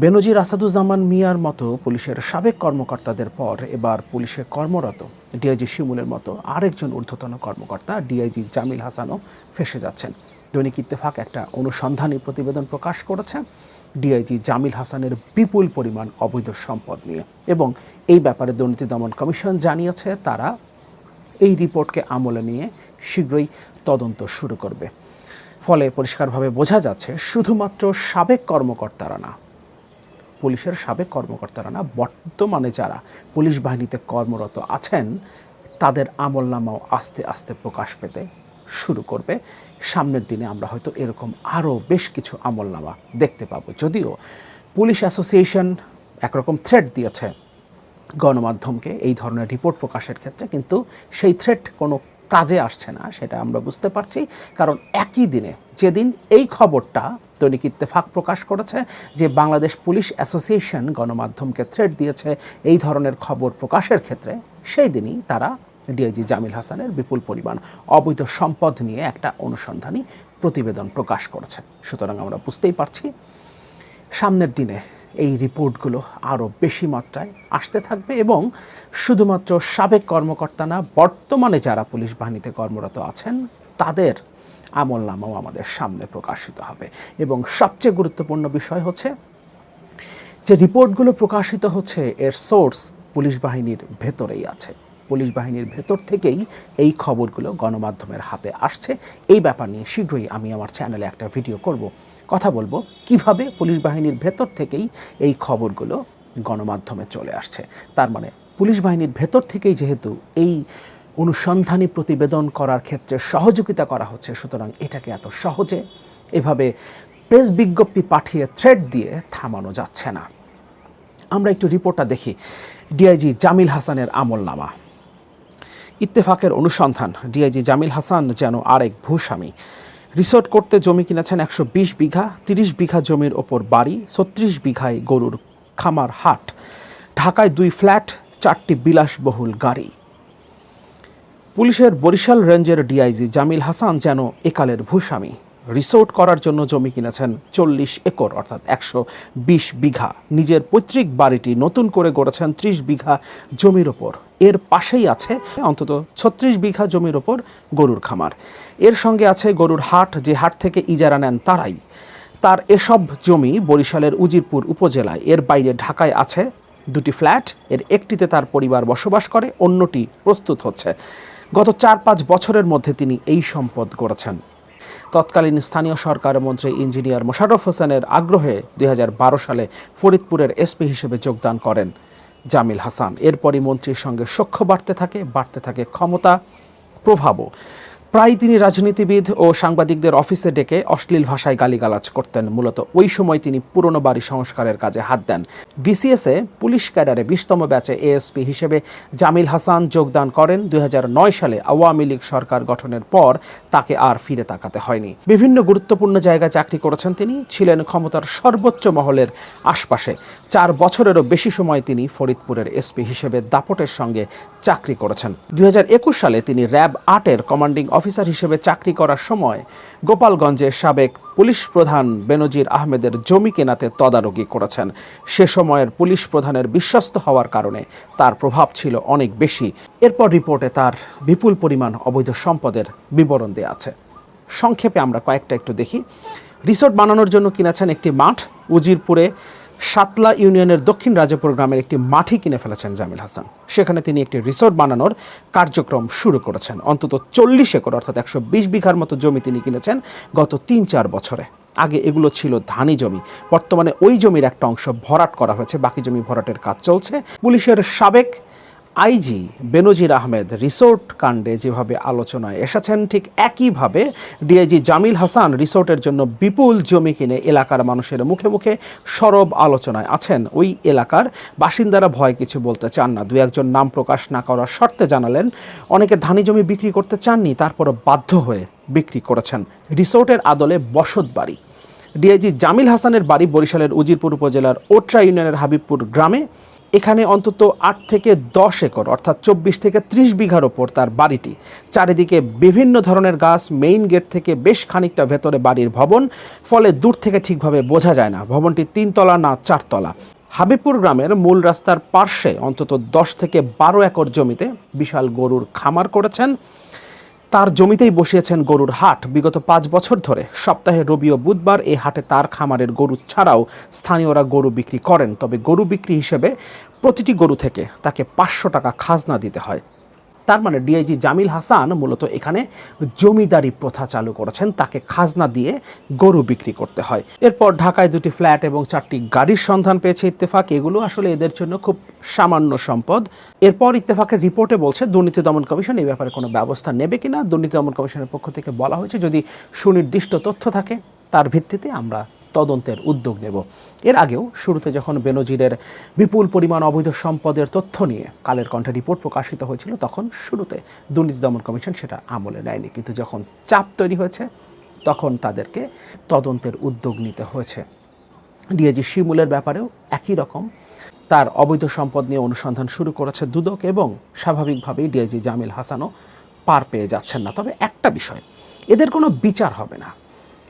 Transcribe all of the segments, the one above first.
বেনজির আসাদুজ্জামান মিয়ার মতো পুলিশের সাবেক কর্মকর্তাদের পর এবার পুলিশে কর্মরত ডিআইজি শিমুলের মতো আরেকজন ঊর্ধ্বতন কর্মকর্তা ডিআইজি জামিল হাসানও ফেসে যাচ্ছেন। দৈনিক ইত্তেফাক একটা অনুসন্ধানী প্রতিবেদন প্রকাশ করেছে ডিআইজি জামিল হাসানের বিপুল পরিমাণ অবৈধ সম্পদ নিয়ে এবং এই ব্যাপারে দুর্নীতি দমন কমিশন জানিয়েছে তারা এই রিপোর্টকে আমলে নিয়ে শীঘ্রই তদন্ত শুরু করবে। ফলে পরিষ্কারভাবে বোঝা যাচ্ছে শুধুমাত্র সাবেক কর্মকর্তারা না পুলিশের সাবেক কর্মকর্তারা না, বর্তমানে যারা পুলিশ বাহিনীতে কর্মরত আছেন, তাদের আমলনামাও আস্তে আস্তে প্রকাশ পেতে শুরু করবে। সামনের দিনে আমরা হয়তো এরকম আরও বেশ কিছু আমলনামা দেখতে পাবো। যদিও পুলিশ অ্যাসোসিয়েশন একরকম থ্রেট দিয়েছে গণমাধ্যমকে এই ধরনের রিপোর্ট প্রকাশের ক্ষেত্রে, কিন্তু সেই থ্রেট কোনো কাজে আসছে না, সেটা আমরা বুঝতে পারছি। কারণ একই দিনে যেদিন এই খবরটা দৈনিক ইত্তেফাক প্রকাশ করেছে যে বাংলাদেশ পুলিশ অ্যাসোসিয়েশন গণমাধ্যমকে থ্রেট দিয়েছে। এই ধরনের খবর প্রকাশের ক্ষেত্রে সেই দিনই তারা ডিআইজি জামিল হাসানের বিপুল পরিমাণ অবৈধ সম্পদ নিয়ে একটা অনুসন্ধানী প্রতিবেদন প্রকাশ করেছে। সুতরাং আমরা বুঝতেই পারছি, সামনের দিনে এই রিপোর্টগুলো আরও বেশি মাত্রায় আসতে থাকবে এবং শুধুমাত্র সাবেক কর্মকর্তা না, বর্তমানে যারা পুলিশ বাহিনীতে কর্মরত আছেন, তাদের আমলনামাও আমাদের সামনে প্রকাশিত হবে। এবং সবচেয়ে গুরুত্বপূর্ণ বিষয় হচ্ছে যে রিপোর্টগুলো প্রকাশিত হচ্ছে, এর সোর্স পুলিশ বাহিনীর ভেতরেই আছে। পুলিশ বাহিনীর ভেতর থেকেই এই খবরগুলো গণমাধ্যমের হাতে আসছে। এই ব্যাপার নিয়ে শীঘ্রই আমি আমার চ্যানেলে একটা ভিডিও করব। কথা বলব, কীভাবে পুলিশ বাহিনীর ভেতর থেকেই এই খবরগুলো গণমাধ্যমে চলে আসছে। তার মানে পুলিশ বাহিনীর ভেতর থেকেই যেহেতু এই অনুসন্ধানী প্রতিবেদন করার ক্ষেত্রে সহযোগিতা করা হচ্ছে। সুতরাং এটাকে এত সহজে এভাবে প্রেস বিজ্ঞপ্তি পাঠিয়ে থ্রেড দিয়ে থামানো যাচ্ছে না। আমরা একটু রিপোর্টটা দেখি। ডিআইজি জামিল হাসানের আমলনামা। ইত্তেফাকের অনুসন্ধান। ডিআইজি জামিল হাসান যেন আরেক ভূস্বামী। রিসোর্ট করতে জমি কিনেছেন একশো বিশ বিঘা, তিরিশ বিঘা জমির ওপর বাড়ি, ছত্রিশ বিঘায় গরুর খামার হাট। ঢাকায় দুই ফ্ল্যাট, চারটি বিলাসবহুল গাড়ি। পুলিশের বরিশাল রেঞ্জের ডিআইজি জামিল হাসান যেন একালের ভূস্বামী। রিসোর্ট করার জন্য জমি কিনেছেন চল্লিশ একর, অর্থাৎ একশো বিশ বিঘা। নিজের পৈতৃক বাড়িটি নতুন করে গড়েছেন ত্রিশ বিঘা জমির ওপর। এর পাশেই আছে অন্তত ছত্রিশ বিঘা জমির ওপর গরুর খামার। এর সঙ্গে আছে গরুর হাট, যে হাট থেকে ইজারা নেন তারাই। তার এসব জমি বরিশালের উজিরপুর উপজেলায়। এর বাইরে ঢাকায় আছে দুটি ফ্ল্যাট, এর একটিতে তার পরিবার বসবাস করে, অন্যটি প্রস্তুত হচ্ছে। গত চার পাঁচ বছরের মধ্যে তিনি এই সম্পদ গড়েছেন। তৎকালীন স্থানীয় সরকার মন্ত্রী ইঞ্জিনিয়ার মোশাররফ হোসেনের আগ্রহে দুই হাজার বারো সালে ফরিদপুরের এসপি হিসেবে যোগদান করেন জামিল হাসান। এরপরই মন্ত্রীর সঙ্গে সখ্য বাড়তে থাকে বাড়তে থাকে ক্ষমতা, প্রভাবও। প্রায় তিনি রাজনীতিবিদ ও সাংবাদিকদের অফিসে ডেকে অশ্লীল ভাষায় গালিগালাজ করতেন। মূলত ওই সময় তিনি পুরনো বাড়ি সংস্কারের কাজে হাত দেন। বিসিএসে পুলিশ ক্যাডারে বিশতম ব্যাচে এএসপি হিসেবে জামিল হাসান যোগদান করেন। দুই সালে আওয়ামী লীগ সরকার গঠনের পর তাকে আর ফিরে তাকাতে হয়নি। বিভিন্ন গুরুত্বপূর্ণ জায়গায় চাকরি করেছেন তিনি। ছিলেন ক্ষমতার সর্বোচ্চ মহলের আশপাশে। চার বছরেরও বেশি সময় তিনি ফরিদপুরের এসপি হিসেবে দাপটের সঙ্গে চাকরি করেছেন। দুই হাজার একুশ সালে তিনি র্যাব আটের কমান্ডিং অফিসার হিসেবে চাকরি করার সময় গোপালগঞ্জের সাবেক পুলিশ প্রধান বেনজির আহমেদের জমি কেনাতে তদারকি করেছেন। সে সময়ের পুলিশ প্রধানের বিশ্বস্ত হওয়ার কারণে তার প্রভাব ছিল অনেক বেশি। এরপর রিপোর্টে তার বিপুল পরিমাণ অবৈধ সম্পদের বিবরণ দেওয়া আছে। সংক্ষেপে আমরা কয়েকটা একটু দেখি। রিসোর্ট বানানোর জন্য কিনেছেন একটি মাঠ, উজিরপুরে সাতলা ইউনিয়নের দক্ষিণ রাজাপুর গ্রামের একটি মাঠে কিনে ফেলেছেন জামিল হাসান। সেখানে তিনি একটি রিসোর্ট বানানোর কার্যক্রম শুরু করেছেন। অন্তত চল্লিশ একর, অর্থাৎ একশো বিশ বিঘার মতো জমি তিনি কিনেছেন গত তিন চার বছরে। আগে এগুলো ছিল ধানি জমি। বর্তমানে ওই জমির একটা অংশ ভরাট করা হয়েছে, বাকি জমি ভরাটের কাজ চলছে। পুলিশের সাবেক আইজি বেনজির আহমেদ রিসোর্ট কাণ্ডে যেভাবে আলোচনায় এসেছেন, ঠিক একইভাবে ডিআইজি জামিল হাসান রিসোর্টের জন্য বিপুল জমি কিনে এলাকার মানুষের মুখে মুখে সরব আলোচনায় আছেন। ওই এলাকার বাসিন্দারা ভয় কিছু বলতে চান না। দু একজন নাম প্রকাশ না করার শর্তে জানালেন, অনেকে ধানি জমি বিক্রি করতে চাননি, তারপরও বাধ্য হয়ে বিক্রি করেছেন। রিসোর্টের আদলে বসত বাড়ি। ডিআইজি জামিল হাসানের বাড়ি বরিশালের উজিরপুর উপজেলার ওট্রা ইউনিয়নের হাবিবপুর গ্রামে এখানে অন্তত আট থেকে দশ একর, অর্থাৎ চব্বিশ থেকে ত্রিশ বিঘার ওপর তার বাড়িটি। চারিদিকে বিভিন্ন ধরনের গাছ মেইন গেট থেকে বেশ খানিকটা ভেতরে বাড়ির ভবন, ফলে দূর থেকে ঠিকভাবে বোঝা যায় না। ভবনটি তিনতলা না চারতলা। হাবিবপুর গ্রামের মূল রাস্তার পার্শ্বে অন্তত দশ থেকে বারো একর জমিতে বিশাল গরুর খামার করেছেন। তার জমিতেই বসিয়েছেন গরুর হাট। বিগত পাঁচ বছর ধরে সপ্তাহে রবি ও বুধবার এই হাটে তার খামারের গরু ছাড়াও স্থানীয়রা গরু বিক্রি করেন। তবে গরু বিক্রি হিসেবে প্রতিটি গরু থেকে তাকে পাঁচশো টাকা খাজনা দিতে হয়। তার মানে ডিআইজি জামিল হাসান মূলত এখানে জমিদারি প্রথা চালু করেছেন, তাকে খাজনা দিয়ে গরু বিক্রি করতে হয়। এরপর ঢাকায় দুটি ফ্ল্যাট এবং চারটি গাড়ির সন্ধান পেয়েছে ইত্তেফাক। এগুলো আসলে এদের জন্য খুব সামান্য সম্পদ। এরপর ইত্তেফাকের রিপোর্টে বলছে, দুর্নীতি দমন কমিশন এই ব্যাপারে কোনো ব্যবস্থা নেবে কিনা? দুর্নীতি দমন কমিশনের পক্ষ থেকে বলা হয়েছে, যদি সুনির্দিষ্ট তথ্য থাকে তার ভিত্তিতে আমরা তদন্তের উদ্যোগ নেব। এর আগেও শুরুতে যখন বেনজিরের বিপুল পরিমাণ অবৈধ সম্পদের তথ্য নিয়ে কালের কণ্ঠে রিপোর্ট প্রকাশিত হয়েছিল, তখন শুরুতে দুর্নীতি দমন কমিশন সেটা আমলে নেয়নি। কিন্তু যখন চাপ তৈরি হয়েছে, তখন তাদেরকে তদন্তের উদ্যোগ নিতে হয়েছে। ডিএজি শিমুলের ব্যাপারেও একই রকম। তার অবৈধ সম্পদ নিয়ে অনুসন্ধান শুরু করেছে দুদক এবং স্বাভাবিকভাবেই ডিআইজি জামিল হাসানও পার পেয়ে যাচ্ছেন না। তবে একটা বিষয়, এদের কোনো বিচার হবে না।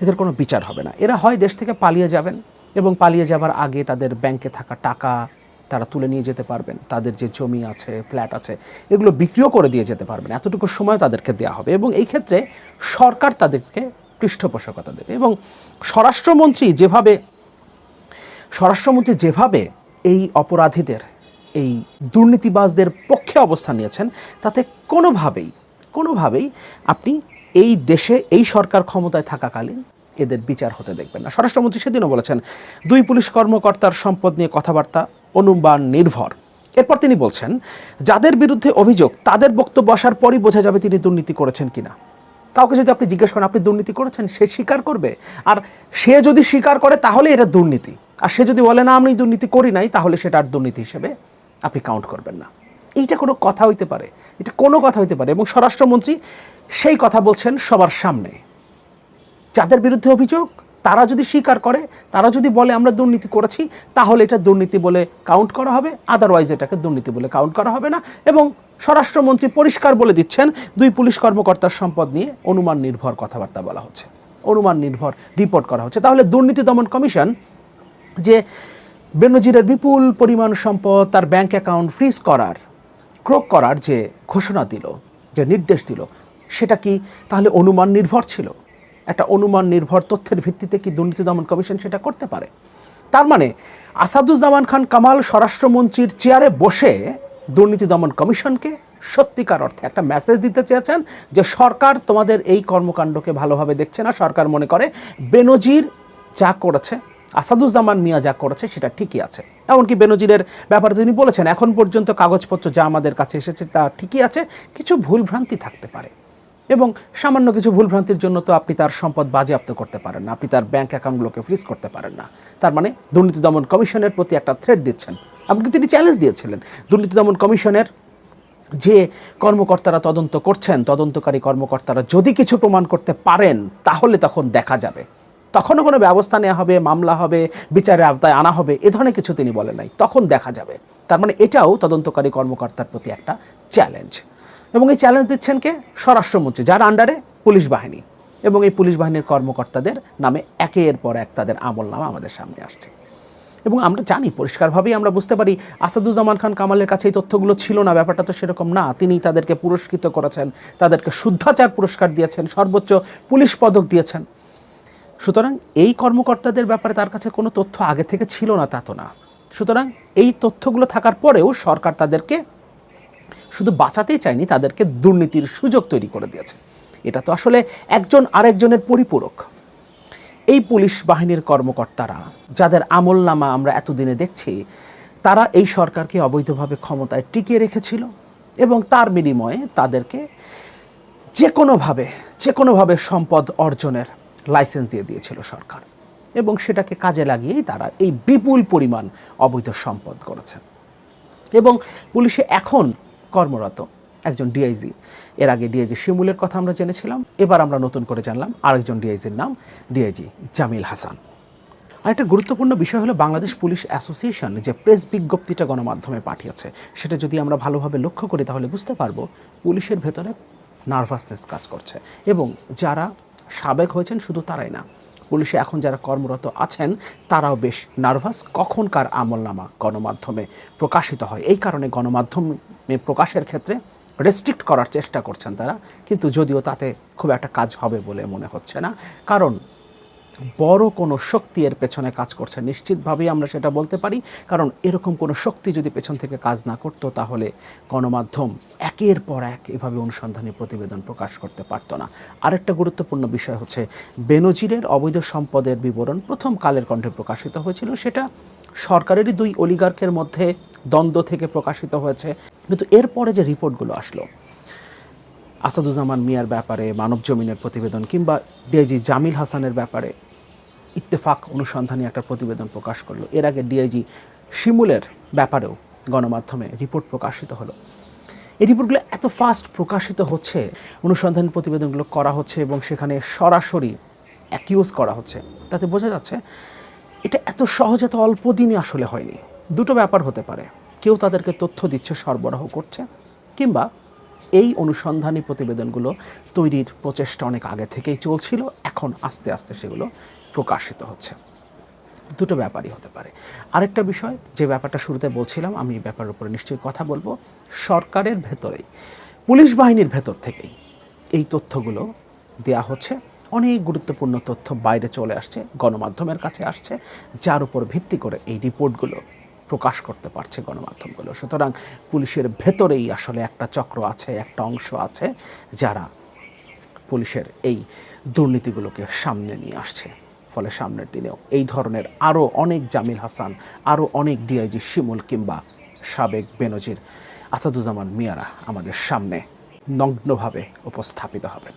এদের কোনো বিচার হবে না। এরা হয় দেশ থেকে পালিয়ে যাবেন এবং পালিয়ে যাবার আগে তাদের ব্যাংকে থাকা টাকা তারা তুলে নিয়ে যেতে পারবেন। তাদের যে জমি আছে, ফ্ল্যাট আছে, এগুলো বিক্রিও করে দিয়ে যেতে পারবেন। এতটুকু সময় তাদেরকে দেওয়া হবে এবং এই ক্ষেত্রে সরকার তাদেরকে পৃষ্ঠপোষকতা দেবে এবং স্বরাষ্ট্রমন্ত্রী যেভাবে স্বরাষ্ট্রমন্ত্রী যেভাবে এই অপরাধীদের, এই দুর্নীতিবাজদের পক্ষে অবস্থান নিয়েছেন, তাতে কোনোভাবেই কোনোভাবেই আপনি এই দেশে, এই সরকার ক্ষমতায় থাকাকালীন এদের বিচার হতে দেখবেন না। স্বরাষ্ট্রমন্ত্রী সেদিনও বলেছেন, দুই পুলিশ কর্মকর্তার সম্পদ নিয়ে কথাবার্তা অনুমান নির্ভর। এরপর তিনি বলছেন, যাদের বিরুদ্ধে অভিযোগ, তাদের বক্তব্য আসার পরই বোঝা যাবে তিনি দুর্নীতি করেছেন কিনা। কাউকে যদি আপনি জিজ্ঞেস করেন, আপনি দুর্নীতি করেছেন? সে স্বীকার করবে। আর সে যদি স্বীকার করে, তাহলে এটা দুর্নীতি। আর সে যদি বলে, না, আমি দুর্নীতি করি নাই, তাহলে সেটা আর দুর্নীতি হিসেবে আপনি কাউন্ট করবেন না। এইটা কোনো কথা হইতে পারে। এটা কোনো কথা হইতে পারে। এবং স্বরাষ্ট্রমন্ত্রী সেই কথা বলছেন সবার সামনে। যাদের বিরুদ্ধে অভিযোগ, তারা যদি স্বীকার করে, তারা যদি বলে আমরা দুর্নীতি করেছি, তাহলে এটা দুর্নীতি বলে কাউন্ট করা হবে আদারওয়াইজ এটাকে দুর্নীতি বলে কাউন্ট করা হবে না। এবং স্বরাষ্ট্রমন্ত্রী পরিষ্কার বলে দিচ্ছেন, দুই পুলিশ কর্মকর্তার সম্পদ নিয়ে অনুমান নির্ভর কথাবার্তা বলা হচ্ছে। অনুমান নির্ভর রিপোর্ট করা হচ্ছে। তাহলে দুর্নীতি দমন কমিশন যে বেনজিরের বিপুল পরিমাণ সম্পদ, তার ব্যাংক অ্যাকাউন্ট ফ্রিজ করার ক্রোক করার যে ঘোষণা দিল, যে নির্দেশ দিল, সেটা কি তাহলে অনুমান নির্ভর ছিল? একটা অনুমান নির্ভর তথ্যের ভিত্তিতে কি দুর্নীতি দমন কমিশন সেটা করতে পারে। তার মানে আসাদুজ্জামান খান কামাল স্বরাষ্ট্রমন্ত্রীর চেয়ারে বসে দুর্নীতি দমন কমিশনকে সত্যিকার অর্থে একটা মেসেজ দিতে চেয়েছেন যে সরকার তোমাদের এই কর্মকাণ্ডকে ভালোভাবে দেখছে না। সরকার মনে করে বেনজির যা করেছে, আসাদুজ্জামান মিয়া যা করেছে সেটা ঠিকই আছে। এমনকি বেনজিরের ব্যাপারে তিনি বলেছেন, এখন পর্যন্ত কাগজপত্র যা আমাদের কাছে এসেছে তা ঠিকই আছে, কিছু ভুলভ্রান্তি থাকতে পারে। এবং সামান্য কিছু ভুলভ্রান্তির জন্য তো আপনি তার সম্পদ বাজেয়াপ্ত করতে পারেন না। আপনি তার ব্যাংক অ্যাকাউন্টগুলোকে ফ্রিজ করতে পারেন না। তার মানে দুর্নীতি দমন কমিশনের প্রতি একটা থ্রেট দিচ্ছেন। এমনকি তিনি চ্যালেঞ্জ দিয়েছিলেন। দুর্নীতি দমন কমিশনের যে কর্মকর্তারা তদন্ত করছেন, তদন্তকারী কর্মকর্তারা যদি কিছু প্রমাণ করতে পারেন, তাহলে তখন দেখা যাবে। তখনও কোনো ব্যবস্থা নেওয়া হবে, মামলা হবে, বিচারের আওতায় আনা হবে, এ ধরনের কিছু তিনি বলেন নাই। তখন দেখা যাবে। তার মানে এটাও তদন্তকারী কর্মকর্তার প্রতি একটা চ্যালেঞ্জ এবং এই চ্যালেঞ্জ দিচ্ছেন কে? স্বরাষ্ট্রমন্ত্রী, যার আন্ডারে পুলিশ বাহিনী। এবং এই পুলিশ বাহিনীর কর্মকর্তাদের নামে একের পর এক তাদের আমল নামা আমাদের সামনে আসছে। এবং আমরা জানি, পরিষ্কারভাবেই আমরা বুঝতে পারি, আসাদুজ্জামান খান কামালের কাছে এই তথ্যগুলো ছিল না, ব্যাপারটা তো সেরকম না। তিনি তাদেরকে পুরস্কৃত করেছেন, তাদেরকে শুদ্ধাচার পুরস্কার দিয়েছেন, সর্বোচ্চ পুলিশ পদক দিয়েছেন। সুতরাং এই কর্মকর্তাদের ব্যাপারে তার কাছে কোনো তথ্য আগে থেকে ছিল না, তা তো না। সুতরাং এই তথ্যগুলো থাকার পরেও সরকার তাদেরকে শুধু বাঁচাতেই চায়নি, তাদেরকে দুর্নীতির সুযোগ তৈরি করে দিয়েছে। এটা তো আসলে একজন আরেকজনের পরিপূরক। এই পুলিশ বাহিনীর কর্মকর্তারা, যাদের আমল নামা আমরা এতদিনে দেখছি, তারা এই সরকারকে অবৈধভাবে ক্ষমতায় টিকিয়ে রেখেছিল এবং তার বিনিময়ে তাদেরকে যে কোনোভাবে যে কোনোভাবে সম্পদ অর্জনের লাইসেন্স দিয়ে দিয়েছিল সরকার। এবং সেটাকে কাজে লাগিয়েই তারা এই বিপুল পরিমাণ অবৈধ সম্পদ করেছেন এবং পুলিশে এখন কর্মরত একজন ডিআইজি এর আগে ডিআইজি শিমুলের কথা আমরা জেনেছিলাম, এবার আমরা নতুন করে জানলাম আরেকজন ডিআইজির নাম ডিআইজি জামিল হাসান। আরেকটা গুরুত্বপূর্ণ বিষয় হলো বাংলাদেশ পুলিশ অ্যাসোসিয়েশন যে প্রেস বিজ্ঞপ্তিটা গণমাধ্যমে পাঠিয়েছে, সেটা যদি আমরা ভালোভাবে লক্ষ্য করি তাহলে বুঝতে পারব পুলিশের ভেতরে নার্ভাসনেস কাজ করছে এবং যারা সাবেক হয়েছেন শুধু তারাই না পুলিশে এখন যারা কর্মরত আছেন, তারাও বেশ নার্ভাস। কখনকার আমলনামা গণমাধ্যমে প্রকাশিত হয়? এই কারণে গণমাধ্যমে প্রকাশের ক্ষেত্রে রেস্ট্রিক্ট করার চেষ্টা করছেন তারা। কিন্তু যদিও তাতে খুব একটা কাজ হবে বলে মনে হচ্ছে না। কারণ বড় কোনো শক্তি এর পেছনে কাজ করছে। নিশ্চিতভাবেই আমরা সেটা বলতে পারি, কারণ এরকম কোনো শক্তি যদি পেছন থেকে কাজ না করতো, তাহলে গণমাধ্যম একের পর এক এভাবে অনুসন্ধানী প্রতিবেদন প্রকাশ করতে পারতো না। আরেকটা গুরুত্বপূর্ণ বিষয় হচ্ছে, বেনজিরের অবৈধ সম্পদের বিবরণ প্রথম কালের কণ্ঠে প্রকাশিত হয়েছিল। সেটা সরকারেরই দুই অলিগার্কের মধ্যে দ্বন্দ্ব থেকে প্রকাশিত হয়েছে। কিন্তু এরপরে যে রিপোর্টগুলো আসলো আসাদুজ্জামান মিয়ার ব্যাপারে, মানব জমিনের প্রতিবেদন কিংবা ডিআইজি জামিল হাসানের ব্যাপারে ইত্তেফাক অনুসন্ধানী একটা প্রতিবেদন প্রকাশ করল। এর আগে ডিআইজি শিমুলের ব্যাপারেও গণমাধ্যমে রিপোর্ট প্রকাশিত হলো। এই রিপোর্টগুলো এত ফাস্ট প্রকাশিত হচ্ছে, অনুসন্ধানী প্রতিবেদনগুলো করা হচ্ছে এবং সেখানে সরাসরি অ্যাকিউজ করা হচ্ছে। তাতে বোঝা যাচ্ছে, এটা এত সহজ, এত অল্প দিনে আসলে হয়নি। দুটো ব্যাপার হতে পারে। কেউ তাদেরকে তথ্য দিচ্ছে, সরবরাহ করছে, কিংবা এই অনুসন্ধানী প্রতিবেদনগুলো তৈরির প্রচেষ্টা অনেক আগে থেকেই চলছিল, এখন আস্তে আস্তে সেগুলো প্রকাশিত হচ্ছে। দুটো ব্যাপারই হতে পারে। আরেকটা বিষয়, যে ব্যাপারটা শুরুতে বলছিলাম, আমি এই ব্যাপারের উপরে নিশ্চয়ই কথা বলব, সরকারের ভেতরেই, পুলিশ বাহিনীর ভেতর থেকেই এই তথ্যগুলো দেয়া হচ্ছে। অনেক গুরুত্বপূর্ণ তথ্য বাইরে চলে আসছে, গণমাধ্যমের কাছে আসছে, যার উপর ভিত্তি করে এই রিপোর্টগুলো প্রকাশ করতে পারছে গণমাধ্যমগুলো। সুতরাং পুলিশের ভেতরেই আসলে একটা চক্র আছে, একটা অংশ আছে, যারা পুলিশের এই দুর্নীতিগুলোকে সামনে নিয়ে আসছে। ফলে সামনের দিনেও এই ধরনের আরও অনেক জামিল হাসান আরও অনেক ডিআইজি শিমুল কিংবা সাবেক বেনজির আসাদুজ্জামান মিয়ারা আমাদের সামনে নগ্নভাবে উপস্থাপিত হবেন।